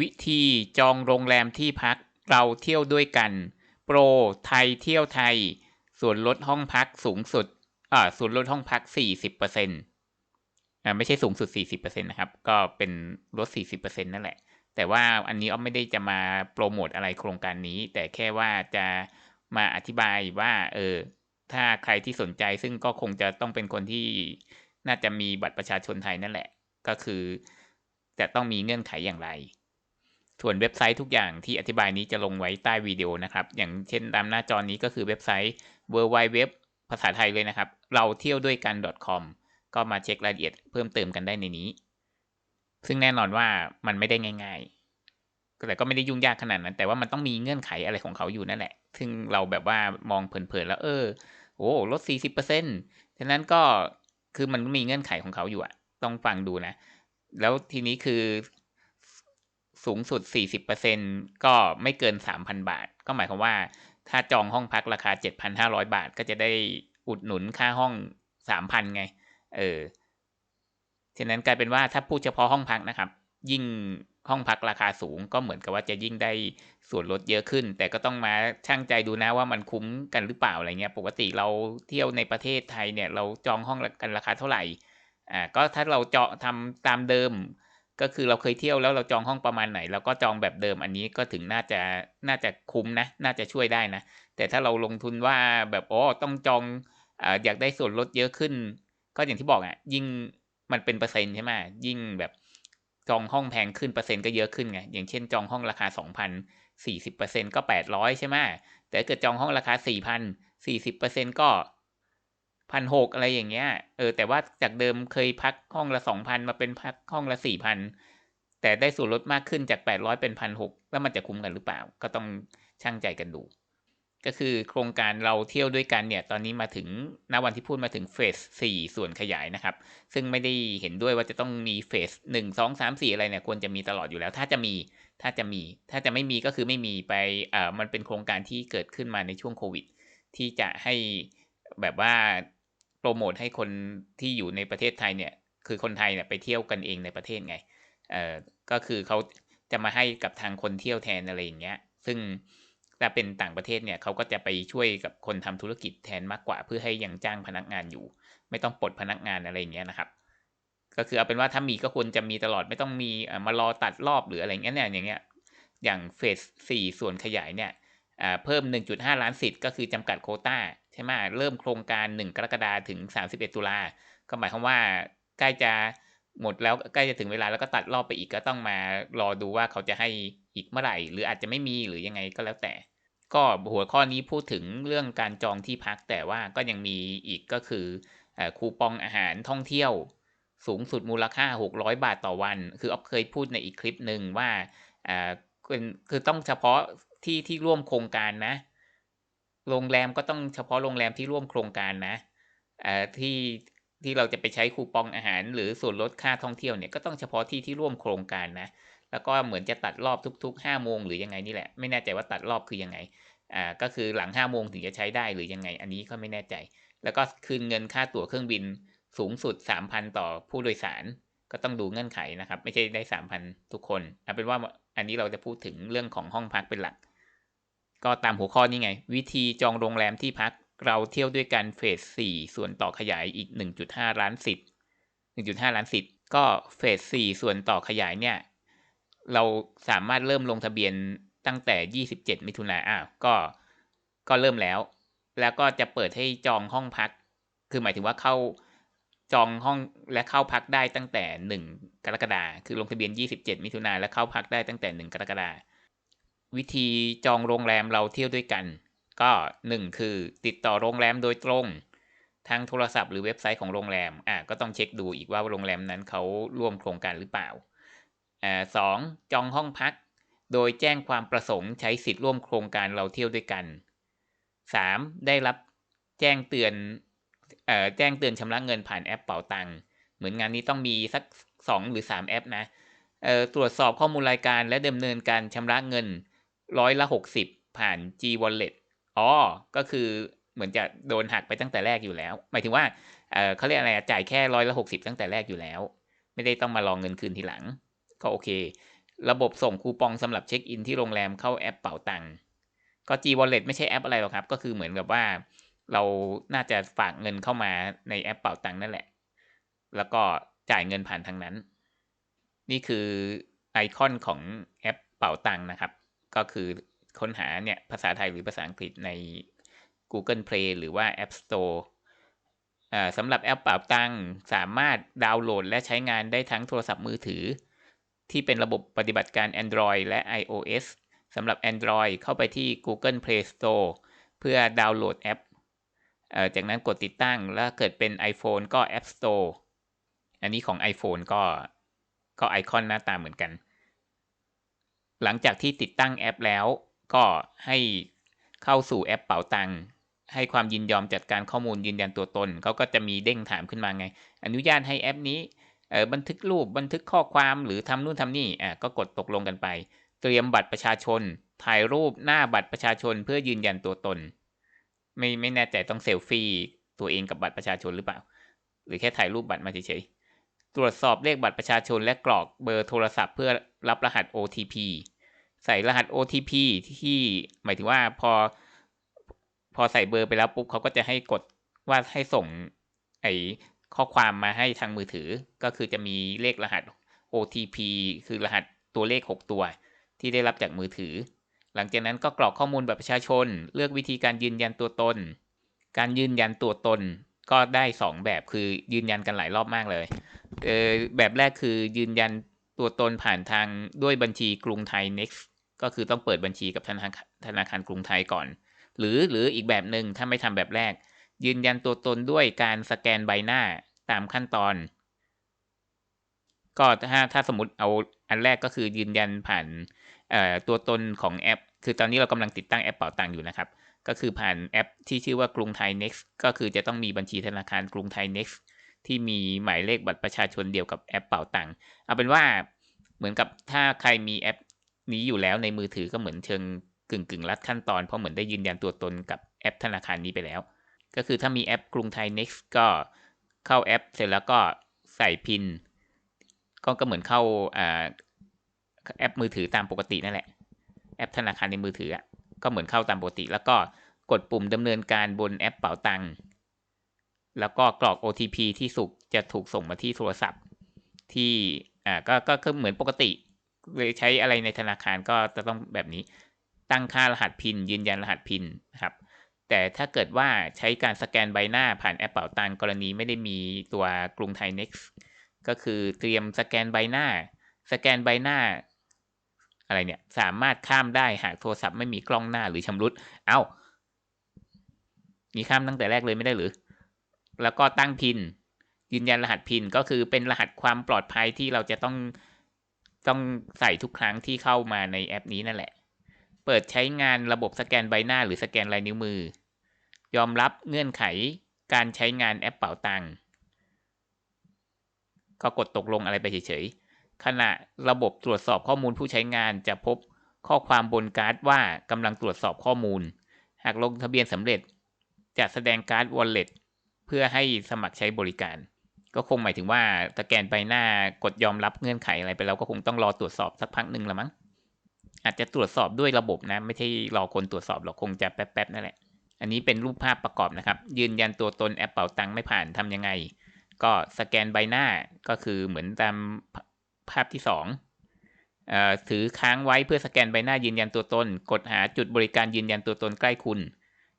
วิธีจองโรงแรมที่พักเราเที่ยวด้วยกัน โปรไทยเที่ยวไทย ส่วนลดห้องพักสูงสุดอ่าส่วนลดห้องพัก 40%อ่าไม่ใช่สูงสุด 40%นะครับ ก็เป็นลด 40%นั่นแหละ แต่ว่าอันนี้อ้อมไม่ได้จะมาโปรโมทอะไรโครงการนี้ แต่แค่ว่าจะมาอธิบายว่า เออ ถ้าใครที่สนใจซึ่งก็คงจะต้องเป็นคนที่น่าจะมีบัตรประชาชนไทยนั่นแหละ ก็คือ จะต้องมีเงื่อนไขอย่างไร ส่วนเว็บไซต์ทุกอย่างที่อธิบายนี้จะลงไว้ใต้วิดีโอนะครับ อย่างเช่นตามหน้าจอนี้ก็คือเว็บไซต์ w w w ภาษาไทยเลยนะครับ เราเที่ยวด้วยกัน .com ก็มาเช็ครายละเอียดเพิ่มเติมกันได้ในนี้ ซึ่งแน่นอนว่ามันไม่ได้ง่ายๆแต่ก็ไม่ได้ยุ่งยากขนาดนั้น แต่ว่ามันต้องมีเงื่อนไขอะไรของเขาอยู่นั่นแหละ ซึ่งเราแบบว่ามองเพลินๆแล้วเออโอ้ลด 40%ฉะนั้นก็คือมันมีเงื่อนไขของเขาอยู่อะต้องฟังดูนะ แล้วทีนี้คือ สูงสุด 40%ก็ไม่เกิน 3,000 บาท ก็หมายความว่า ถ้าจองห้องพักราคา 7,500 บาท ก็จะได้อุดหนุนค่าห้อง 3,000 ไง เออฉะนั้นกลายเป็นว่าถ้าพูดเฉพาะห้องพักนะครับ ยิ่งห้องพักราคาสูงก็เหมือนกับว่าจะยิ่งได้ส่วนลดเยอะขึ้น แต่ก็ต้องมาช่างใจดูนะว่ามันคุ้มกันหรือเปล่าอะไรเงี้ย ปกติเราเที่ยวในประเทศไทยเนี่ย เราจองห้องกันราคาเท่าไหร่ อ่า ก็ถ้าเราเจาะทำตามเดิม ก็คือเราเคยเที่ยวแล้วเราจองห้องประมาณไหนเราก็จองแบบเดิมอันนี้ก็ถึงน่าจะน่าจะคุ้มนะ น่าจะช่วยได้นะ แต่ถ้าเราลงทุนว่าแบบโอ้ต้องจองออยากได้ส่วนลดเยอะขึ้น ก็อย่างที่บอกอะ ยิ่งมันเป็นเปอร์เซ็นต์ใช่ไหมยิ่งแบบจองห้องแพงขึ้นเปอร์เซ็นต์ก็เยอะขึ้นไงอย่างเช่นจองห้องราคาสองพันสี่สิบเปอร์เซ็นก็แปดร้อยใช่ไหมแต่เกิดจองห้องราคาสี่พันสี่สิบเปอร์เซ็นก็ พันหกอะไรอย่างเงี้ย เออ แต่ว่าจากเดิมเคยพักห้องละสองพันมาเป็นพักห้องละสี่พันแต่ได้ส่วนลดมากขึ้นจากแปดร้อยเป็นพันหกแล้วมันจะคุ้มกันหรือเปล่า ก็ต้องช่างใจกันดู ก็คือโครงการเราเที่ยวด้วยกันเนี่ย ตอนนี้มาถึงณวันที่พูดมาถึงเฟสสี่ส่วนขยายนะครับ ซึ่งไม่ได้เห็นด้วยว่าจะต้องมีเฟสหนึ่งสองสามสี่อะไรเนี่ยควรจะมีตลอดอยู่แล้ว ถ้าจะมีถ้าจะมี ถ้าจะไม่มีก็คือไม่มีไปเอ่ามันเป็นโครงการที่เกิดขึ้นมาในช่วงโควิด ที่จะให้แบบว่า โปรโมทให้คนที่อยู่ในประเทศไทยเนี่ย คือคนไทยเนี่ยไปเที่ยวกันเองในประเทศไง เอ่อก็คือเขาจะมาให้กับทางคนเที่ยวแทนอะไรอย่างเงี้ย ซึ่งถ้าเป็นต่างประเทศเนี่ยเขาก็จะไปช่วยกับคนทำธุรกิจแทนมากกว่า เพื่อให้ยังจ้างพนักงานอยู่ ไม่ต้องปลดพนักงานอะไรอย่างเงี้ยนะครับ ก็คือเอาเป็นว่าถ้ามีก็ควรจะมีตลอดไม่ต้องมีมารอตัดรอบหรืออะไรเงี้ยเนี่ยอย่างเงี้ยอย่างเฟสสี่ส่วนขยายเนี่ยเพิ่ม 1.5 ล้านสิทธิ์ก็คือจำกัดโคต้า ใช่ไหมเริ่มโครงการ 1 กรกฎาคมถึง 31 ตุลาก็หมายความว่าใกล้จะหมดแล้วใกล้จะถึงเวลาแล้วก็ตัดรอบไปอีกก็ต้องมารอดูว่าเขาจะให้อีกเมื่อไหร่ หรืออาจจะไม่มีหรือยังไงก็แล้วแต่ ก็หัวข้อนี้พูดถึงเรื่องการจองที่พักแต่ว่าก็ยังมีอีกก็คือคูปองอาหารท่องเที่ยว สูงสุดมูลค่า 600 บาทต่อวัน คืออ๊อฟเคยพูดในอีกคลิปหนึ่งว่าอ่าคือต้องเฉพาะที่ที่ร่วมโครงการนะ โรงแรมก็ต้องเฉพาะโรงแรมที่ร่วมโครงการนะอ่าที่ที่เราจะไปใช้คูปองอาหาร หรือส่วนลดค่าท่องเที่ยวเนี่ยก็ต้องเฉพาะที่ที่ร่วมโครงการนะ แล้วก็เหมือนจะตัดรอบทุก ๆ 5 โมงหรือยังไงนี่แหละ ไม่แน่ใจว่าตัดรอบคือยังไง อ่า ก็คือหลัง 5 โมงถึงจะใช้ได้หรือยังไง อันนี้ก็ไม่แน่ใจ แล้วก็คืนเงินค่าตั๋วเครื่องบินสูงสุด 3,000 ต่อผู้โดยสาร ก็ต้องดูเงื่อนไขนะครับ ไม่ใช่ได้ 3,000 ทุกคนเอาเป็นว่าอันนี้เราจะพูดถึงเรื่องของห้องพักเป็นหลัก ก็ตามหัวข้อนี้ไง วิธีจองโรงแรมที่พักเราเที่ยวด้วยกันเฟส4ส่วนต่อขยายอีก 1.5 ล้านสิทธิ์1.5 ล้านสิทธิ์ก็เฟส4ส่วนต่อขยายเนี่ย เราสามารถเริ่มลงทะเบียนตั้งแต่ 27 มิถุนายนอ้าวก็ก็เริ่มแล้ว แล้วก็จะเปิดให้จองห้องพัก คือหมายถึงว่าเข้าจองห้องและเข้าพักได้ตั้งแต่ 1 กรกฎาคือลงทะเบียน 27 มิถุนายนและเข้าพักได้ตั้งแต่ 1 กรกฎาคม วิธีจองโรงแรมเราเที่ยวด้วยกัน ก็ 1 คือติดต่อโรงแรมโดยตรงทางโทรศัพท์หรือเว็บไซต์ของโรงแรมอ่าก็ต้องเช็คดูอีกว่าโรงแรมนั้นเขาร่วมโครงการหรือเปล่าอ่าสองจองห้องพัก โดยแจ้งความประสงค์ใช้สิทธิ์ร่วมโครงการเราเที่ยวด้วยกัน 3. ได้รับแจ้งเตือนเอ่อแจ้งเตือนชำระเงินผ่านแอปเป๋าตังค์เหมือนงานนี้ต้องมีสัก 2 หรือ 3 แอปนะเอ่อตรวจสอบข้อมูลรายการและดำเนินการชำระเงิน ร้อยละ60ผ่าน G Wallet อ๋อ ก็คือเหมือนจะโดนหักไปตั้งแต่แรกอยู่แล้ว หมายถึงว่าเเขาเรียกอะไรจ่ายแค่ร้อยละ60ตั้งแต่แรกอยู่แล้ว ไม่ได้ต้องมารองเงินคืนทีหลัง ก็โอเค ระบบส่งคูปองสำหรับเช็คอินที่โรงแรมเข้าแอปเป๋าตังค์ก็ G Wallet ไม่ใช่แอปอะไรหรอกครับ ก็คือเหมือนกับว่า เราน่าจะฝากเงินเข้ามาในแอปเป๋าตังค์นั่นแหละ แล้วก็จ่ายเงินผ่านทางนั้น นี่คือไอคอนของแอปเป๋าตังค์นะครับ ก็คือค้นหาเนี่ยภาษาไทยหรือภาษาอังกฤษใน Google Play หรือว่า App Store สำหรับแอปเป๋าตังสามารถดาวน์โหลดและใช้งานได้ทั้งโทรศัพท์มือถือ ที่เป็นระบบปฏิบัติการ Android และ iOS สำหรับ Android เข้าไปที่ Google Play Store เพื่อดาวน์โหลดแอป จากนั้นกดติดตั้งแล้วเกิดเป็น iPhone ก็ App Store อันนี้ของ iPhone ก็ก็ไอคอนหน้าตาเหมือนกัน หลังจากที่ติดตั้งแอปแล้ว ก็ให้เข้าสู่แอปเป๋าตังค์ให้ความยินยอมจัดการข้อมูลยืนยันตัวตนเขาก็จะมีเด้งถามขึ้นมาไง อนุญาตให้แอปนี้บันทึกรูปบันทึกข้อความหรือทำนู่นทำนี่อะก็กดตกลงกันไป เตรียมบัตรประชาชน ถ่ายรูปหน้าบัตรประชาชนเพื่อยืนยันตัวตน ไม่ไม่แน่ใจต้องเซลฟี่ตัวเองกับบัตรประชาชนหรือเปล่า หรือแค่ถ่ายรูปบัตรมาเฉยๆ ตรวจสอบเลขบัตรประชาชนและกรอกเบอร์โทรศัพท์เพื่อรับรหัส OTP ใส่รหัส OTP ที่หมายถึงว่าพอ พอใส่เบอร์ไปแล้วปุ๊บเขาก็จะให้กดว่าให้ส่งไอข้อความมาให้ทางมือถือ ก็คือจะมีเลขรหัส OTP คือรหัสตัวเลข 6 ตัว ที่ได้รับจากมือถือ หลังจากนั้นก็กรอกข้อมูลแบบประชาชน เลือกวิธีการยืนยันตัวตน การยืนยันตัวตนก็ได้ 2 แบบคือยืนยันกันหลายรอบมากเลย แบบแรกคือยืนยันตัวตนผ่านทางด้วยบัญชีกรุงไทย next ก็คือต้องเปิดบัญชีกับธนาคารธนาคารกรุงไทยก่อน หรือหรืออีกแบบหนึ่งถ้าไม่ทำแบบแรก ยืนยันตัวตนด้วยการสแกนใบหน้าตามขั้นตอน ก็ถ้าถ้าสมมติเอาอันแรกก็คือยืนยันผ่านตัวตนของแอป คือตอนนี้เรากำลังติดตั้งแอปเป่าตังค์อยู่นะครับ ก็คือผ่านแอปที่ชื่อว่ากรุงไทย next ก็คือจะต้องมีบัญชีธนาคารกรุงไทย next ที่มีหมายเลขบัตรประชาชนเดียวกับแอปเป่าตังค์เอาเป็นว่าเหมือนกับถ้าใครมีแอปนี้อยู่แล้วในมือถือก็เหมือนเชิงกึ่งกึ่งรัดขั้นตอนเพราะเหมือนได้ยืนยันตัวตนกับแอปธนาคารนี้ไปแล้ว ก็คือถ้ามีแอปกรุงไทย next ก็เข้าแอปเสร็จแล้วก็ใส่พินก็ก็เหมือนเข้าแอปมือถือตามปกตินั่นแหละ แอปธนาคารในมือถือก็เหมือนเข้าตามปกติ แล้วก็กดปุ่มดำเนินการบนแอปเป๋าตังค์ แล้วก็กรอก OTP ที่สุกจะถูกส่งมาที่โทรศัพท์ ที่อ่าก็ก็คือเหมือนปกติเลยใช้อะไรในธนาคารก็จะต้องแบบนี้ตั้งค่ารหัสพิน ยืนยันรหัสพินนะครับ แต่ถ้าเกิดว่าใช้การสแกนใบหน้าผ่านแอปเป๋าตังกรณีไม่ได้มีตัวกรุงไทย next ก็คือเตรียมสแกนใบหน้า สแกนใบหน้าอะไรเนี่ยสามารถข้ามได้หากโทรศัพท์ไม่มีกล้องหน้าหรือชำรุด เอา้า มีข้ามตั้งแต่แรกเลยไม่ได้หรือ แล้วก็ตั้งพินยืนยันรหัสพินก็คือเป็นรหัสความปลอดภัยที่เราจะต้องต้องใส่ทุกครั้งที่เข้ามาในแอปนี้นั่นแหละ เปิดใช้งานระบบสแกนใบหน้าหรือสแกนลายนิ้วมือ ยอมรับเงื่อนไขการใช้งานแอปเป๋าตังค์ก็กดตกลงอะไรไปเฉยๆ ขณะระบบตรวจสอบข้อมูลผู้ใช้งานจะพบข้อความบนการ์ดว่ากำลังตรวจสอบข้อมูล หากลงทะเบียนสำเร็จ จะแสดงการ์ดวอล เพื่อให้สมัครใช้บริการ ก็คงหมายถึงว่าสแกนใบหน้ากดยอมรับเงื่อนไขอะไรไปแล้วก็คงต้องรอตรวจสอบสักพักหนึ่งละมั้งอาจจะตรวจสอบด้วยระบบนะ ไม่ใช่รอคนตรวจสอบหรอกคงจะแป๊บๆนั่นแหละ อันนี้เป็นรูปภาพประกอบนะครับ ยืนยันตัวตนแอปเป่าตังไม่ผ่านทํำยังไง ก็สแกนใบหน้าก็คือเหมือนตามภาพที่สองถือค้างไว้เพื่อสแกนใบหน้ายืนยันตัวตน กดหาจุดบริการยืนยันตัวตนใกล้คุณ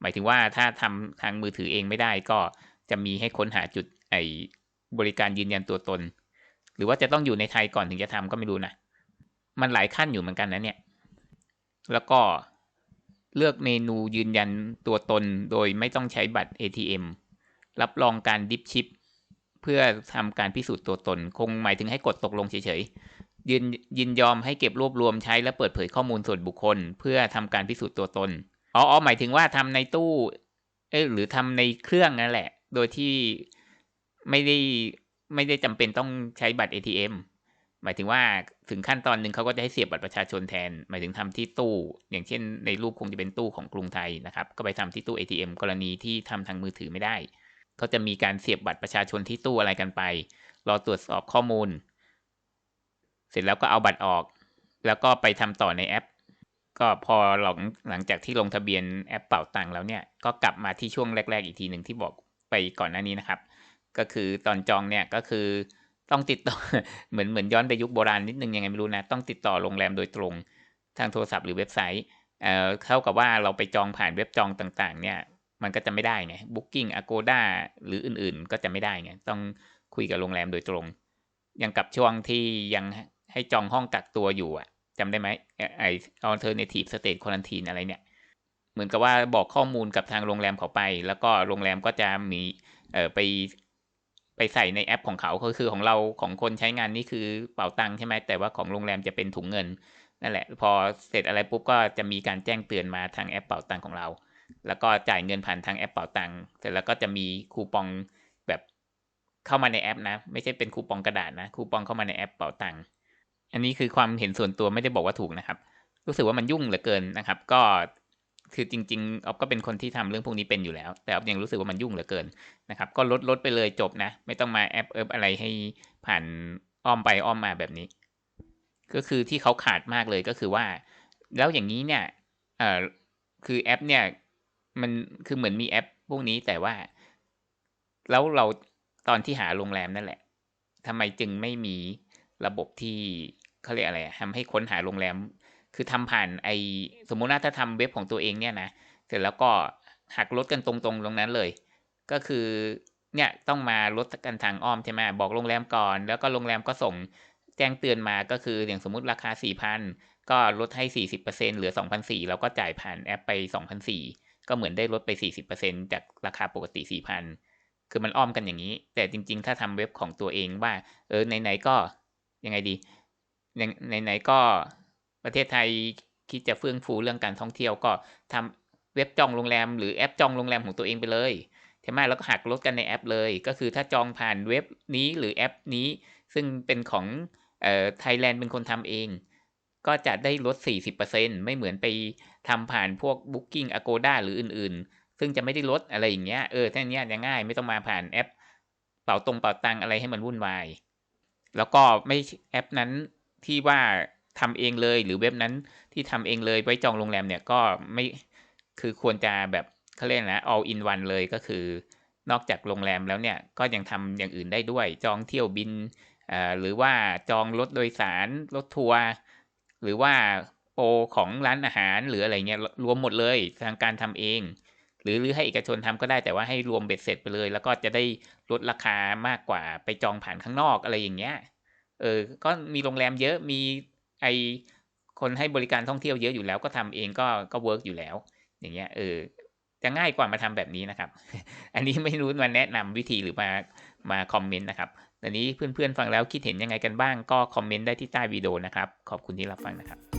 หมายถึงว่าถ้าทำทางมือถือเองไม่ได้ก็ จะมีให้ค้นหาจุดไอบริการยืนยันตัวตน หรือว่าจะต้องอยู่ในไทยก่อนถึงจะทำก็ไม่รู้นะ มันหลายขั้นอยู่เหมือนกันนะเนี่ย แล้วก็เลือกเมนูยืนยันตัวตนโดยไม่ต้องใช้บัตร ATM รับรองการดิฟชิป เพื่อทำการพิสูจน์ตัวตน คงหมายถึงให้กดตกลงเฉยๆ ยืนยินยอมให้เก็บรวบรวมใช้และเปิดเผยข้อมูลส่วนบุคคล เพื่อทำการพิสูจน์ตัวตน อ๋อหมายถึงว่าทำในตู้ เออหรือทำในเครื่องนั่นแหละ โดยที่ไม่ได้ไม่ได้จำเป็นต้องใช้บัตร ATM หมายถึงว่าถึงขั้นตอนหนึ่งเขาก็จะให้เสียบบัตรประชาชนแทน หมายถึงทำที่ตู้ อย่างเช่น ในรูปคงจะเป็นตู้ของกรุงไทยนะครับ ก็ไปทำที่ตู้ ATM กรณีที่ทำทางมือถือไม่ได้เขาจะมีการเสียบบัตรประชาชนที่ตู้อะไรกันไป รอตรวจสอบข้อมูล เสร็จแล้วก็เอาบัตรออก แล้วก็ไปทำต่อในแอป ก็พอหลังหลังจากที่ลงทะเบียนแอปเป่าตังค์แล้วเนี่ย ก็กลับมาที่ช่วงแรก ๆ อีกทีหนึ่งที่บอก ไปก่อนหน้านี้นะครับ ก็คือตอนจองเนี่ยก็คือต้องติดต่อเหมือนเหมือนย้อนไปยุคโบราณนิดนึงยังไงไม่รู้นะต้องติดต่อโรงแรมโดยตรงทางโทรศัพท์หรือเว็บไซต์เอ่อเท่ากับว่าเราไปจองผ่านเว็บจองต่างๆ เนี่ยมันก็จะไม่ได้ไง Booking Agoda หรืออื่นๆ ก็จะไม่ได้ไงต้องคุยกับโรงแรมโดยตรง ยังกับช่วงที่ยังให้จองห้องกักตัวอยู่อะจำได้ไหมไอ alternative state quarantine อะไรเนี่ย เหมือนกับว่าบอกข้อมูลกับทางโรงแรมเขาไป แล้วก็โรงแรมก็จะมีเออไปไปใส่ในแอปของเขาก็คือของเราของคนใช้งานนี่คือเป๋าตังค์ใช่ไหมแต่ว่าของโรงแรมจะเป็นถุงเงินนั่นแหละ พอเสร็จอะไรปุ๊บก็จะมีการแจ้งเตือนมาทางแอปเป๋าตังค์ของเรา แล้วก็จ่ายเงินผ่านทางแอปเป๋าตังค์เสร็จแล้วก็จะมีคูปองแบบเข้ามาในแอปนะ ไม่ใช่เป็นคูปองกระดาษนะ คูปองเข้ามาในแอปเป๋าตังค์อันนี้คือความเห็นส่วนตัวไม่ได้บอกว่าถูกนะครับ รู้สึกว่ามันยุ่งเหลือเกินนะครับ ก็ คือจริงๆออฟก็เป็นคนที่ทำเรื่องพวกนี้เป็นอยู่แล้ว แต่ออฟยังรู้สึกว่ามันยุ่งเหลือเกินนะครับ ก็ลดลดไปเลยจบนะ ไม่ต้องมาแอปเอิบอะไรให้ผ่านอ้อมไปอ้อมมาแบบนี้ ก็คือที่เขาขาดมากเลยก็คือว่า แล้วอย่างนี้เนี่ยเอ่อคือแอปเนี่ยมันคือเหมือนมีแอปพวกนี้แต่ว่า แล้วเราตอนที่หาโรงแรมนั่นแหละทำไมจึงไม่มีระบบที่เขาเรียกอะไรทำให้ค้นหาโรงแรม คือทำผ่านไอสมมุติว่าถ้าทำเว็บของตัวเองเนี่ยนะเสร็จแล้วก็หักลดกันตรงๆตรงนั้นเลย ก็คือเนี่ยต้องมาลดกันทางอ้อมใช่ไหมบอกโรงแรมก่อน แล้วก็โรงแรมก็ส่งแจ้งเตือนมาก็คืออย่างสมมุติราคา 4,000 ก็ลดให้ 40%เหลือ 2,400แล้วก็จ่ายผ่านแอปไป 2,400 ก็เหมือนได้ลดไป 40%จากราคาปกติ 4,000 คือมันอ้อมกันอย่างนี้ แต่จริง ๆ ถ้าทำเว็บของตัวเองว่า เออไหนๆก็ยังไงดีไหนๆก็ ประเทศไทยคิดจะเฟื่องฟูเรื่องการท่องเที่ยวก็ทำเว็บจองโรงแรมหรือแอปจองโรงแรมของตัวเองไปเลยใช่ไหมแล้วก็หักลดกันในแอปเลย ก็คือถ้าจองผ่านเว็บนี้หรือแอปนี้ ซึ่งเป็นของเอ่อไทยแลนด์เป็นคนทำเอง ก็จะได้ลด 40%ไม่เหมือนไปทำผ่านพวก Booking Agoda หรืออื่นๆ ซึ่งจะไม่ได้ลดอะไรอย่างเงี้ยเออท่านี้จะง่ายไม่ต้องมาผ่านแอป เป่าตรงเป่าตังอะไรให้มันวุ่นวาย แล้วก็ไม่แอปนั้นที่ว่า ทำเองเลย หรือเว็บนั้นที่ทำเองเลยไว้จองโรงแรมเนี่ยก็ไม่คือควรจะแบบเขาเรียกนะ all in one เลยก็คือนอกจากโรงแรมแล้วเนี่ยก็ยังทำอย่างอื่นได้ด้วย จองเที่ยวบินหรือว่าจองรถโดยสารรถทัวร์หรือว่าโปรของร้านอาหารหรืออะไรเงี้ยรวมหมดเลยทางการทำเอง หรือหรือให้เอกชนทำก็ได้แต่ว่าให้รวมเบ็ดเสร็จไปเลย แล้วก็จะได้ลดราคามากกว่าไปจองผ่านข้างนอกอะไรอย่างเงี้ยเออก็มีโรงแรมเยอะมี ไอคนให้บริการท่องเที่ยวเยอะอยู่แล้วก็ทำเองก็ก็เวิร์กอยู่แล้ว อย่างเงี้ยเออจะง่ายกว่ามาทำแบบนี้นะครับ อันนี้ไม่รู้มาแนะนำวิธีหรือมามาคอมเมนต์นะครับตอนนี้เพื่อนๆฟังแล้วคิดเห็นยังไงกันบ้างก็คอมเมนต์ได้ที่ใต้วิดีโอนะครับ ขอบคุณที่รับฟังนะครับ